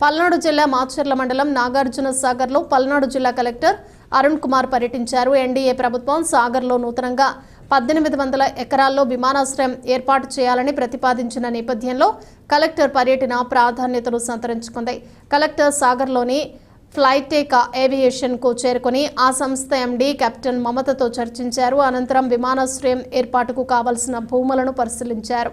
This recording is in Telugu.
పల్నాడు జిల్లా మాచర్ల మండలం నాగార్జున సాగర్లో పల్నాడు జిల్లా కలెక్టర్ అరుణ్ కుమార్ పర్యటించారు. ఎన్డీఏ ప్రభుత్వం సాగర్లో నూతనంగా పద్దెనిమిది వందల ఎకరాల్లో విమానాశ్రయం ఏర్పాటు చేయాలని ప్రతిపాదించిన నేపథ్యంలో కలెక్టర్ పర్యటన ప్రాధాన్యతను సంతరించుకుంది. కలెక్టర్ సాగర్లోని ఫ్లైటేక ఏవియేషన్కు చేరుకుని ఆ సంస్థ ఎండీ కెప్టెన్ మమతతో చర్చించారు. అనంతరం విమానాశ్రయం ఏర్పాటుకు కావలసిన భూములను పరిశీలించారు.